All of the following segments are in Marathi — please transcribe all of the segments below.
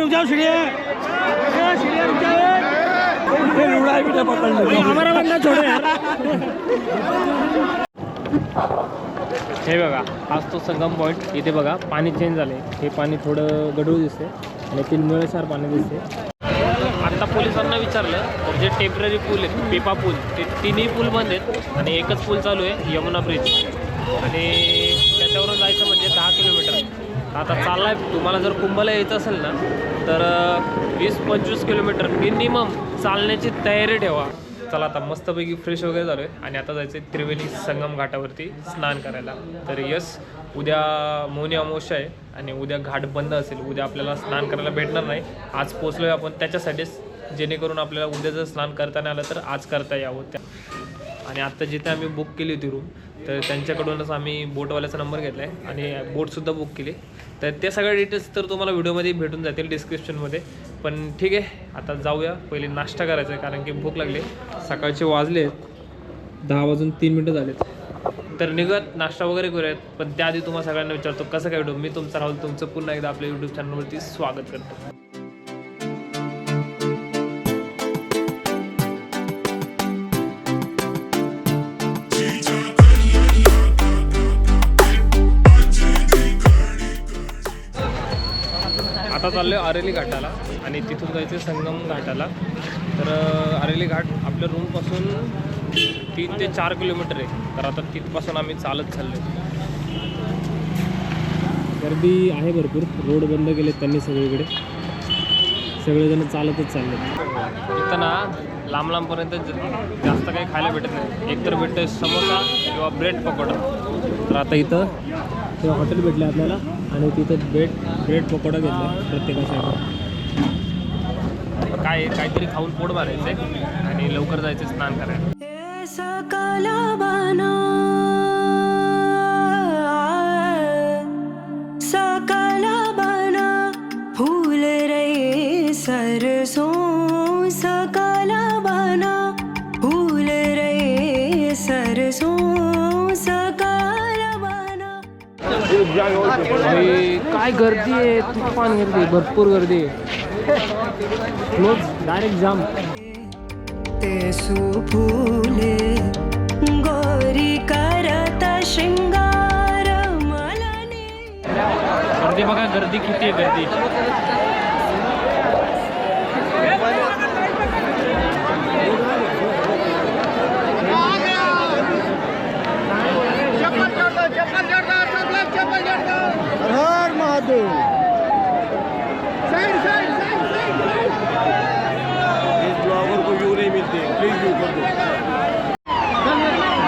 रुक जाओ सीढ़ी हमारा बंदा छोड़ो यार हे बघा आज तो संगम पॉईंट इथे बघा पाणी चेंज झाले. हे पाणी थोडं गढूळ दिसते आणि ते निळसार पाणी दिसते. आता पोलिसांना विचारलं तर जे टेंपररी पूल आहेत पेपा पूल ते तिन्ही पूल बंद आहेत आणि एकच पूल चालू आहे यमुना ब्रिज आणि त्याच्यावरून जायचं म्हणजे दहा किलोमीटर आता चाललाय तुम्हाला जर कुंभला यायचं असेल ना तर वीस पंचवीस किलोमीटर मिनिमम चालण्याची तयारी ठेवा. चला आता मस्तपैकी फ्रेश वगैरे झालो आहे आणि आता जायचं आहे त्रिवेणी संगम घाटावरती स्नान करायला. तर यस उद्या मौनी अमावस्या आहे आणि उद्या घाट बंद असेल. उद्या आपल्याला स्नान करायला भेटणार नाही. आज पोचलो आहे आपण त्याच्यासाठीच जेणेकरून आपल्याला उद्या जर स्नान करता नाही आलं तर आज करता यावं. त्या आणि आत्ता जिथे आम्ही बुक केली होती रूम तर त्यांच्याकडूनच आम्ही बोटवाल्याचा नंबर घेतला आहे आणि बोटसुद्धा बुक केली. तर त्या सगळ्या डिटेल्स तर तुम्हाला व्हिडिओमध्ये भेटून जातील डिस्क्रिप्शनमध्ये पण ठीक आहे आता जाऊया. पहिले नाश्ता करायचा आहे कारण की भूक लागली. सकाळचे वाजले दहा वाजून तीन मिनटं झालेत. तर निघत नाश्ता वगैरे करूयात. पण त्याआधी तुम्हाला सगळ्यांना विचारतो कसं काय व्हिडिओ मी तुमचा राहुल तुमचं पुन्हा एकदा आपल्या यूट्यूब चॅनलवरती स्वागत करतो. चाललो आहे आरेली घाटाला आणि तिथून जायचं संगम घाटाला. तर आरेली घाट आपल्या रूमपासून तीन ते चार किलोमीटर आहे. तर आता तिथपासून आम्ही चालत चाललो गर्दी आहे भरपूर. रोड बंद केले त्यांनी सगळीकडे. सगळेजण चालतच चालले इथं ना लांब लांबपर्यंत जास्त काही खायला भेटत नाही. एकतर भेटतं समोसा किंवा ब्रेड पकोडा. तर आता इथं ते हॉटेल भेटले आपल्याला. आणि तिथं ब्रेड ब्रेड पकोडा घेतला प्रत्येकासाठी. काय काहीतरी खाऊन पोट भरायचं आहे आणि लवकर जायचं स्नान करायला. अरे, काय गर्दी आहे? तुफान गर्दी आहे, भरपूर गर्दी आहे. Close direct jam. ते सुफुले गोरी करत शृंगार मलने गर्दी बघा गर्दी किती आहे गर्दी हर महादेव इस ब्लॉगर को व्यू नहीं मिलते प्लीज व्यू कर दो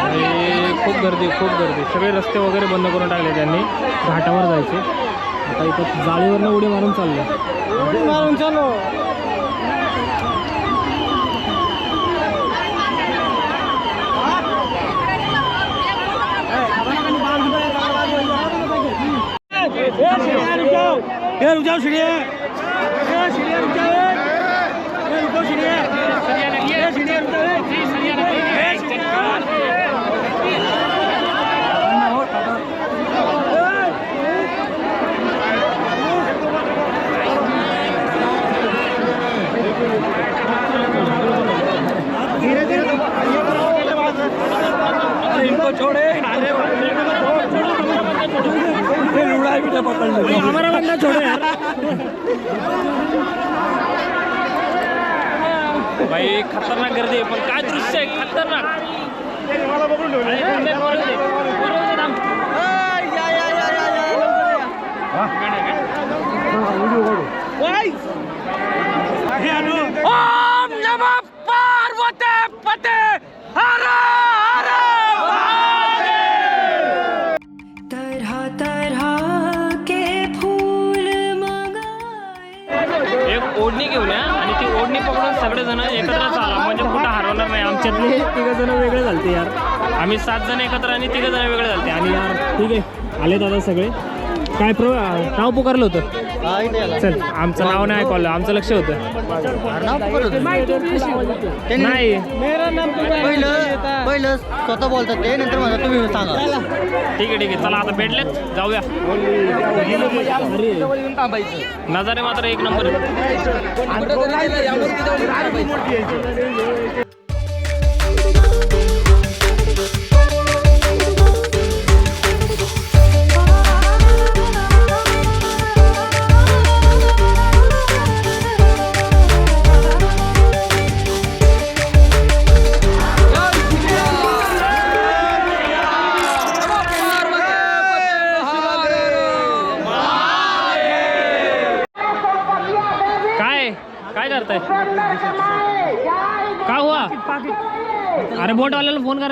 अरे, खूप गर्दी खूप गर्दी. सगळे रस्ते वगैरे बंद करून टाकले त्यांनी. घाटावर जायचे. आता इथं जाळीवरनं उडी मारून चाललं मारून चलो ये रुक जाओ सीढ़ी ये सीढ़ी रुक जाओ ये रुको सीढ़ी सरिया लगी है सीढ़ी रुक जाओ सरिया लगी है धीरे धीरे इनको छोड़े ये लुड़ाई भी पकड़ लो हमारा बंदा छोड़ो यार. भाई खतरनाक गर्दी आहे पण काय दृश्य आहे? खतरनाक. ओम नमः पार्वती पते हर आमच्यातले तिघ जण वेगळे झालते यार. आम्ही सात जण एकत्र आणि तिघ जण वेगळे झालते. आणि यार ठीक आहे. आले दादा सगळे. काय प्र नाव पुकारलं होतं? हा चल आमचं नाव नाही ऐकवलं आमचं लक्ष होतं. नाही. पहिलं पहिलं स्वतः बोलतात ते नंतर म्हणतात तुम्ही सांगा. ठीक आहे ठीक आहे. चला आता भेटलेत. जाऊया. नजारे मात्र एक नंबर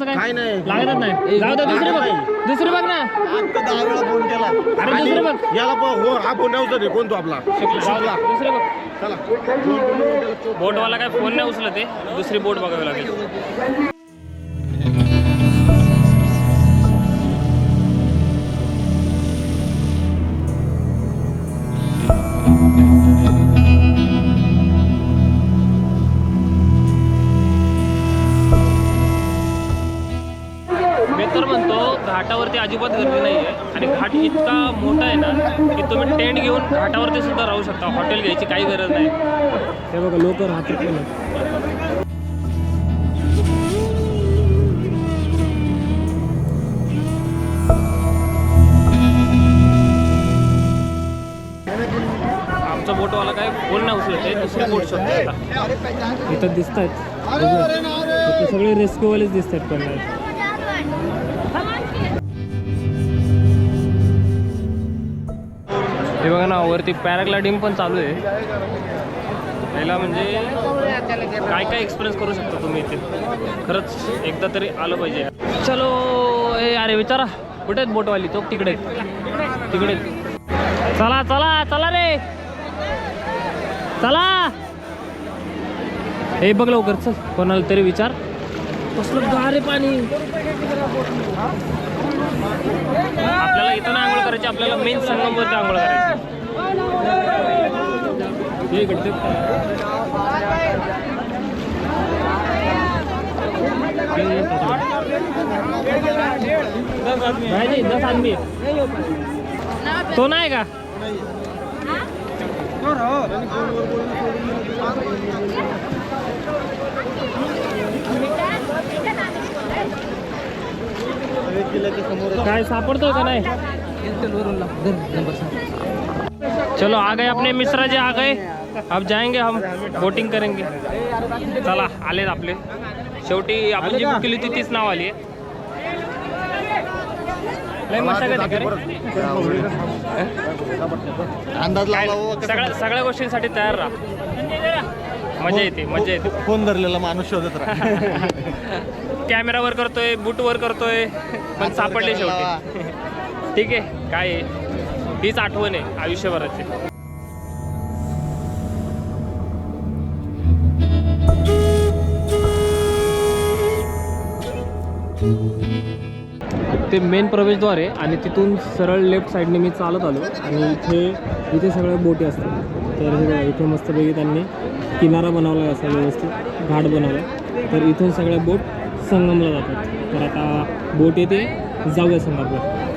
करायचं काय? काय नाही. लागतच नाही. जाऊ दे दुसरी बघ. दुसरी बघ ना. आता दहा वेळा फोन केला. अरे आणि दुसरं बघ. याला पण हो हा फोन नव्हता रे कोण तो आपला? शिकला. दुसरी बघ. चला. बोटवाला काय फोन नाही उचलत आहे दुसरी बोट बघावी लागेल. अजिबात गर्दी नाही आहे आणि घाट इतका मोठा आहे ना की तुम्ही टेंट घेऊन घाटावरती सुद्धा राहू शकता. हॉटेल घ्यायची काही गरज नाही. हे बघा लोक राहतात आमचा बोटवाला काय नाही उचलत आहे दुसरी बोट शोधतो इथं दिसत आहेत सगळे रेस्क्यूवालेच दिसत आहेत पण हे बघा ना वरती पॅराग्लायडिंग पण चालू आहे. पहिला म्हणजे काय काय एक्सपिरियन्स करू शकता तुम्ही इथे? खरंच एकदा तरी आलं पाहिजे. चलो ए अरे विचारा कुठे आहेत बोटवाली? तो तिकडे तिकडे चला चला चला रे. चला. हे बघ लवकर चल. कोणाला तरी विचार. कसलं गारे पाणी. आपल्याला इथं ना आंघोळ करायची आपल्याला मेन संगमवरती आंघोळ करायची. दस आदमी तो नाही का? काय सापडतोय का नाही? चलो आ गए अपने मिश्रा जी आ गए। अब जाएंगे हम बोटिंग करेंगे। चला आलेत आपले। शेवटी आपण जी बुक केली होती तीच नाव आली आहे. सगळ्या गोष्टींसाठी तयार राहा. मजा येते मजा येते. फोन धरलेला माणूस शोधत राहा. कॅमेरावर करतोय बूटवर करतोय पण सापडले शेवटी ठीक आहे काय आहे? हीच आठवण आहे आयुष्यभराची ते मेन प्रवेशद्वार आहे आणि तिथून सरळ लेफ्ट साईडने मी चालत आलो आणि इथे इथे सगळ्या बोटी असतात तर हे बघा इथे मस्तपैकी त्यांनी किनारा बनवला आहे असा व्यवस्थित घाट बनवला. तर इथून सगळ्या बोट संगमला जातात. तर आता बोट येते. जाऊया संगमला.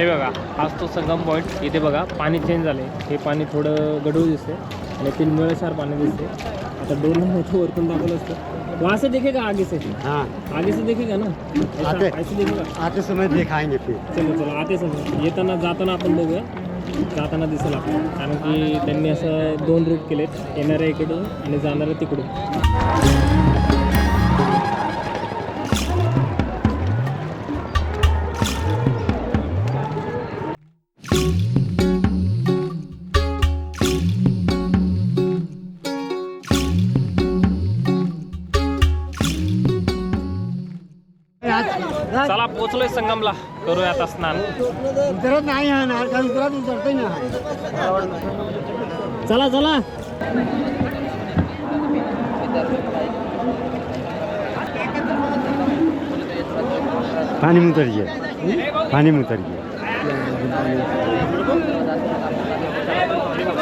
हे बघा हाच तो संगम पॉईंट इथे बघा पाणी चेंज झाले हे पाणी थोडं गढूळ दिसते आणि ते निळशार पाणी दिसते आता दोन मोठं वरतून दाखवलं असतं. वहाँ से देखेगा आगे से हाँ. आगे से देखेगा ना? आगे। ऐसे देखेगा आते समय दिखाएंगे फिर चलो चलो आते समज येताना जाताना आपण बघूया. जाताना दिसेल आपण कारण की त्यांनी असं दोन रूट केलेत. येणाऱ्या इकडून आणि जाणाऱ्या तिकडून. चला पोचलोय संगमला. करूया आता स्नान. उतरत नाही उतरत उतरतही चला चला. पानी में उतरिए पानी में उतरिए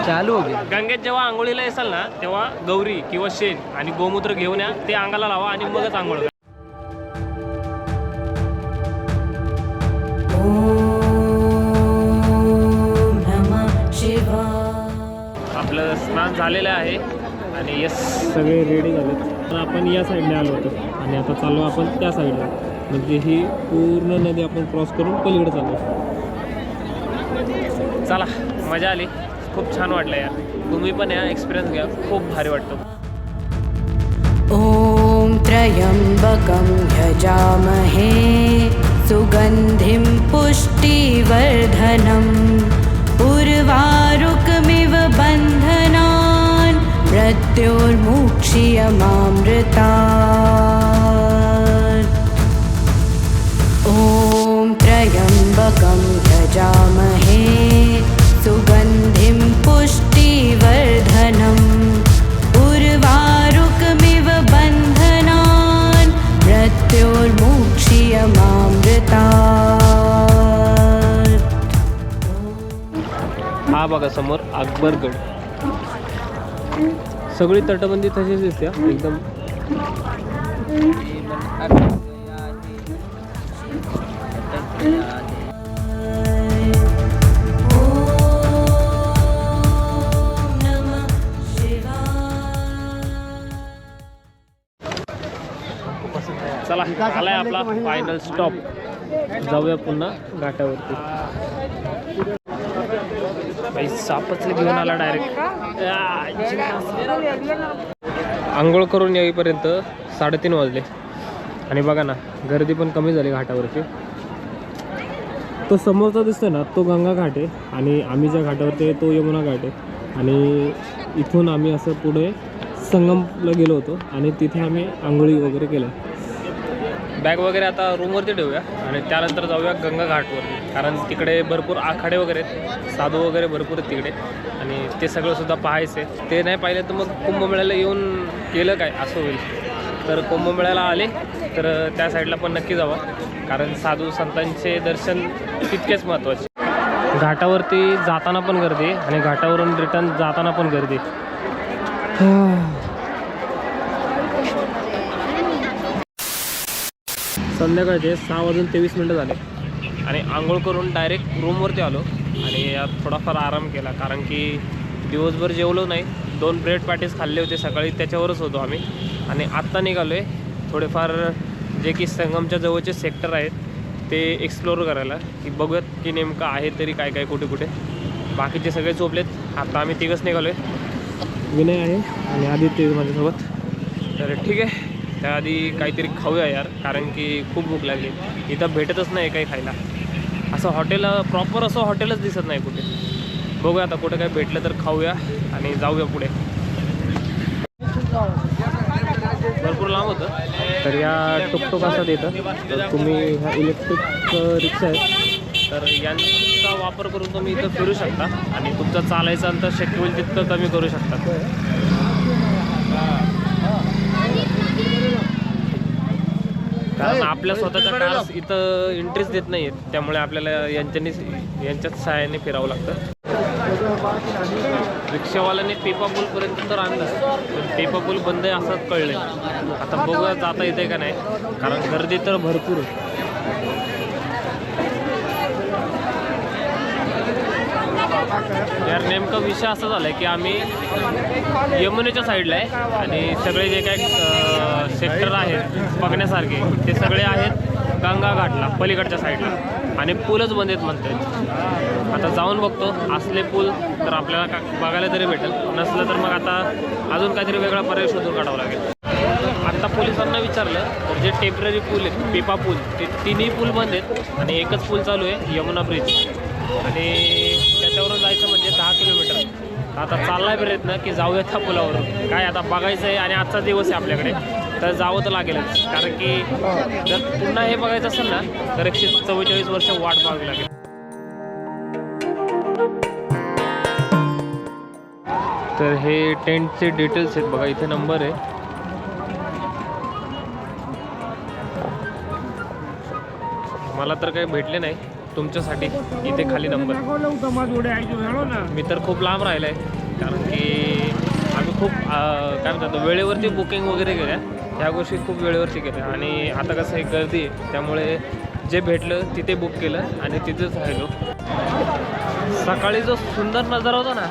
चालू हो गया. गंगेत जेव्हा आंघोळीला येसाल ना तेव्हा गौरी किंवा शेण आणि गोमूत्र घेऊन या ते अंगाला लावा आणि मगच आंघोळ झालेलं आहे. आणि यस सगळे रेडी झालेत तर आपण या साईडने आलो होतो. आणि आता चाललो आपण त्या साईडला म्हणजे ही पूर्ण नदी आपण क्रॉस करून पलीकडे चाललो चला मजा आली. खूप छान वाटलं यार. तुम्ही पण या एक्सपिरियन्स घ्या. खूप भारी वाटतं. ॐ त्र्यम्बकं यजामहे. सुगन्धिं पुष्टिवर्धनम्. मृत्योर्मुक्षीयमामृतात् ॐ त्र्यम्बकं यजामहे सुगन्धिं पुष्टिवर्धनम् उर्वारुकमिव बन्धनान् मृत्योर्मुक्षीयमामृतात् हा बघा समोर अकबरगड सगळी तटबंदी तशीच दिसते एकदम. चला आलाय आपला फायनल स्टॉप जाऊया पुन्हा घाटावरती. बाई सापच घेऊन आला डायरेक्ट आंघोळ करून येईपर्यंत साडेतीन वाजले. आणि बघा ना गर्दी पण कमी झाली घाटावरची. तो समोरचा दिसतोय ना तो गंगा घाट आहे आणि आम्ही ज्या घाटावरती आहे तो यमुना घाट आहे. आणि इथून आम्ही असं पुढे संगमला गेलो होतो आणि तिथे आम्ही आंघोळी वगैरे केल्या. बॅग वगैरे आता रूमवरती ठेवूया आणि त्यानंतर जाऊया गंगा घाटवर कारण तिकडे भरपूर आखाडे वगैरे आहेत. साधू वगैरे भरपूर आहेत तिकडे. आणि ते सगळं सुद्धा पाहायचं. आहे ते नाही पाहिलं तर मग कुंभमेळ्याला येऊन केलं काय? असं होईल. तर कुंभमेळ्याला आले. तर त्या साईडला पण नक्की जावं. कारण साधू संतांचे दर्शन तितकेच महत्त्वाचे घाटावरती जाताना पण गर्दी आणि घाटावरून रिटर्न जाताना पण गर्दी संध्याकाळचे सहा वाजून तेवीस मिनटं झाले. आणि आंघोळ करून डायरेक्ट रूमवरती आलो आणि यात थोडाफार आराम केला. कारण की दिवसभर जेवलो नाही. दोन ब्रेड पॅटीस खाल्ले होते सकाळी त्याच्यावरच होतो आम्ही. आणि आत्ता निघालो आहे थोडेफार जे की संगमच्या जवळचे सेक्टर आहेत ते एक्सप्लोर करायला. की बघूयात की नेमकं आहे तरी काय काय कुठे कुठे. बाकीचे सगळे झोपलेत. आता आम्ही तिघंच निघालो आहे विनय आहे आणि आदित्य माझ्यासोबत. तर ठीक आहे. त्याआधी काहीतरी खाऊया यार. कारण की खूप भूक लागली. इथं भेटतच नाही काही खायला. असं हॉटेल प्रॉपर असं हॉटेलच दिसत नाही कुठे. बघूया आता कुठे काय भेटलं तर खाऊया आणि जाऊया पुढे. भरपूर लांब होतं. तर या टुकटुक असं देतं तर तुम्ही ह्या इलेक्ट्रिक रिक्षा आहेत. तर यांचा वापर करून तुम्ही इथं फिरू शकता आणि तुमचं चालायचं अंतर शक्य होईल तितकं कमी करू शकता. कारण आपल्या स्वतःच्या कार्स इथं इंटरेस्ट देत नाही आहेत त्यामुळे आपल्याला यांच्यानी यांच्याच सहाय्याने फिरावं लागतं. रिक्षावाल्याने पेपा पूलपर्यंत तर आणलं पण पेपा पूल बंद आहे असं कळलं आता बघूया जाता येते का नाही. कारण गर्दी तर भरपूर आहे. यार नेमका विषय असा झाला की आम्ही यमुनेच्या साईडला आहे आणि सगळे जे काय सेक्टर आहेत बघण्यासारखे ते सगळे आहेत गंगा घाटला पलीकडच्या साईडला. आणि पूलच बंद आहेत म्हणतात आता जाऊन बघतो. असले पूल तर आपल्याला का बघायला तरी भेटेल. नसलं तर मग आता अजून काहीतरी वेगळा पर्याय शोधून काढावा लागेल. आत्ता पोलिसांना विचारलं तर जे टेंपररी पूल आहेत पिपा पूल ते तिन्ही पूल बंद आहेत आणि एकच पूल चालू आहे यमुना ब्रिज आणि जायचं म्हणजे दहा किलोमीटर. आता चाललाय प्रयत्न की जाऊया त्या पुलावरून. काय आता बघायचं आहे आणि आजचा दिवस आहे आपल्याकडे. तर जावं तर लागेलच. कारण की जर पुन्हा हे बघायचं असेल ना तर एकशे चव्वेचाळीस वर्ष वाट पाहावी लागेल. तर हे टेंटचे डिटेल्स आहेत बघा इथे नंबर आहे. मला तर काही भेटले नाही. तुमच्यासाठी इथे खाली नंबर. मी तर खूप लांब राहिलं आहे कारण की आम्ही खूप काय म्हणतात वेळेवरती बुकिंग वगैरे केल्या. ह्या गोष्टी खूप वेळेवरती केल्या. आणि आता कसं आहे गर्दी आहे. त्यामुळे जे भेटलं तिथे बुक केलं आणि तिथेच राहिलो. सकाळी जो सुंदर नजारा होता ना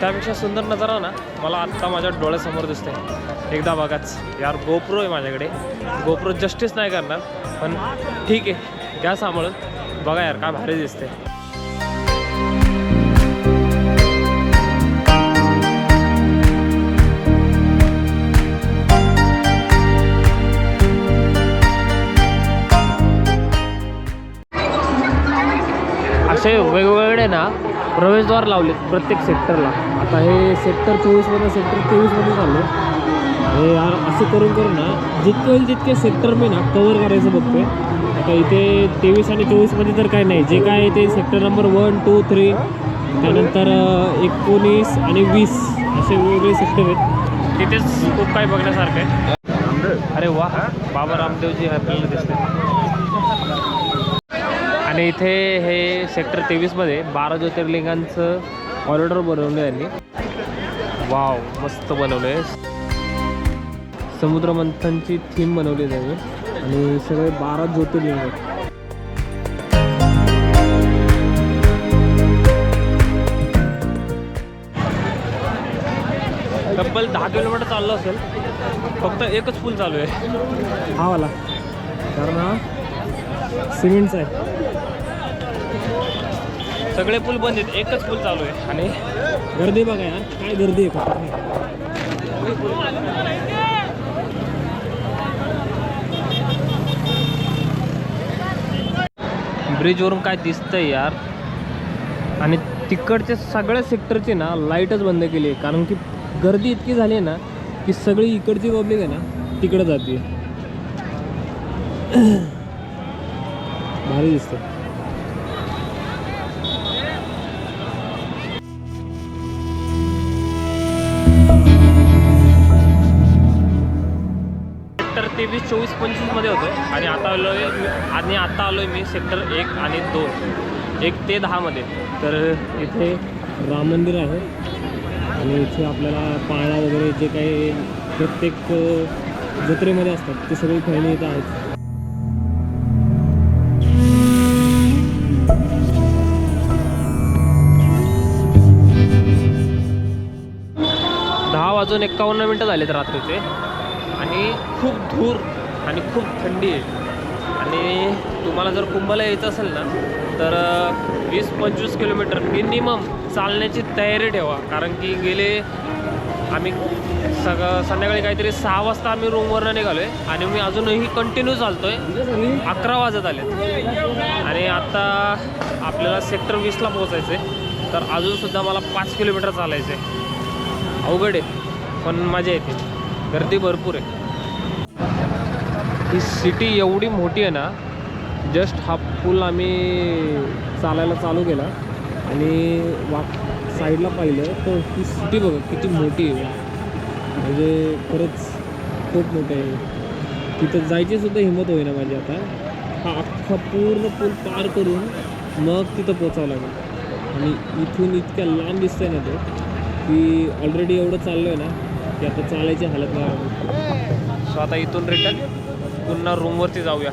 त्यापेक्षा सुंदर नजारा ना मला आत्ता माझ्या डोळ्यासमोर दिसतंय. एकदा बघाच. यार गोप्रो आहे माझ्याकडे. गोप्रो जस्टिस नाही करणार पण ठीक आहे. घ्या सांभाळून बघा यार काय भारी दिसते असे वेगवेगळे ना प्रवेशद्वार लावलेत प्रत्येक सेक्टरला आता हे सेक्टर चोवीसमध्ये सेक्टर तेवीसमध्ये चाललो अरे यार असं करून करून ना जितके होईल तितके सेक्टर मी ना कवर करायचं बघतोय. आता इथे तेवीस आणि चोवीसमध्ये तर काय नाही. जे काय आहे ते sector number one two three त्यानंतर एकोणीस आणि वीस असे वेगवेगळे सेक्टर आहेत. तिथेच खूप काही बघण्यासारखं आहे. अरे वा बाबा रामदेवजी आपल्याला दिसते आणि इथे हे सेक्टर तेवीसमध्ये बारा ज्योतिर्लिंगांचं कॉरिडॉर बनवलं आहे यांनी. वाव मस्त बनवलं आहे समुद्र मंथनची थीम बनवली त्यांनी आणि सगळे बारा ज्योतिर्लिंग आहेत. तब्बल दहा किलोमीटर चाललं असेल. फक्त एकच पूल चालू आहे. हा वाला. कारण हा सिमेंटचा आहे. सगळे पूल बंद आहेत. एकच पूल चालू आहे. आणि गर्दी बघा यार काय गर्दी आहे. ब्रिजवरून काय दिसतंय यार. आणि तिकडच्या सगळ्या सेक्टरची ना लाईटच बंद केली आहे. कारण की गर्दी इतकी झाली आहे ना की सगळी इकडची पब्लिक आहे ना तिकडे जाते. भारी दिसतं तेवीस चोवीस पंचवीसमध्ये होतो आणि आता आलो आहे आणि आता आलो आहे मी सेक्टर एक आणि दोन. एक ते दहामध्ये. तर इथे राम मंदिर आहे. आणि इथे आपल्याला पाळणा वगैरे जे काही प्रत्येक जत्रेमध्ये असतात ते सगळी खेळणी इथं आहेत. दहा वाजून एक्कावन्न मिनटं झालेत रात्रीचे. आणि खूप धूर आणि खूप थंडी आहे. आणि तुम्हाला जर कुंभला यायचं असेल ना तर वीस पंचवीस किलोमीटर मिनिमम चालण्याची तयारी ठेवा. कारण की गेले आम्ही सगळं संध्याकाळी काहीतरी सहा वाजता आम्ही रूमवरनं निघालो आहे आणि मी अजूनही कंटिन्यू चालतो आहे अकरा वाजत आले आणि आता आपल्याला सेक्टर वीसला पोहोचायचं आहे तर अजूनसुद्धा मला पाच किलोमीटर चालायचं आहे अवघड आहे पण मजा येते. गर्दी भरपूर आहे. ही सिटी एवढी मोठी आहे ना जस्ट हा पूल आम्ही चालायला चालू केला. आणि वा साईडला पाहिलं तर ही सिटी बघा किती मोठी आहे. म्हणजे खरंच खूप मोठी आहे. तिथं जायची सुद्धा हिंमत होईना माझी आता. हा अख्खा पूर्ण पूल पार करून मग तिथं पोचावं लागेल. आणि इथून इतक्या लांब दिसतंय ना ते की ऑलरेडी एवढं चाललं आहे ना की आता चालायची हालत नाही सो आता इथून रिटर्न पुन्हा रूमवरती जाऊया.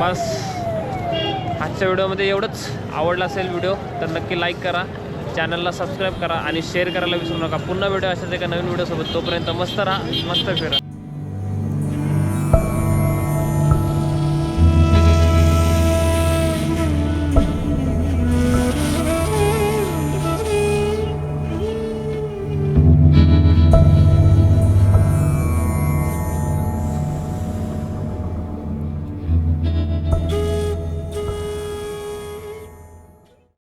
बस. आजच्या व्हिडिओमध्ये एवढंच. आवडला असेल व्हिडिओ तर नक्की लाईक करा. चॅनलला सबस्क्राईब करा आणि शेअर करायला विसरू नका. पुन्हा व्हिडिओ अशाच एका नवीन व्हिडिओसोबत तोपर्यंत मस्त राहा मस्त फिरा.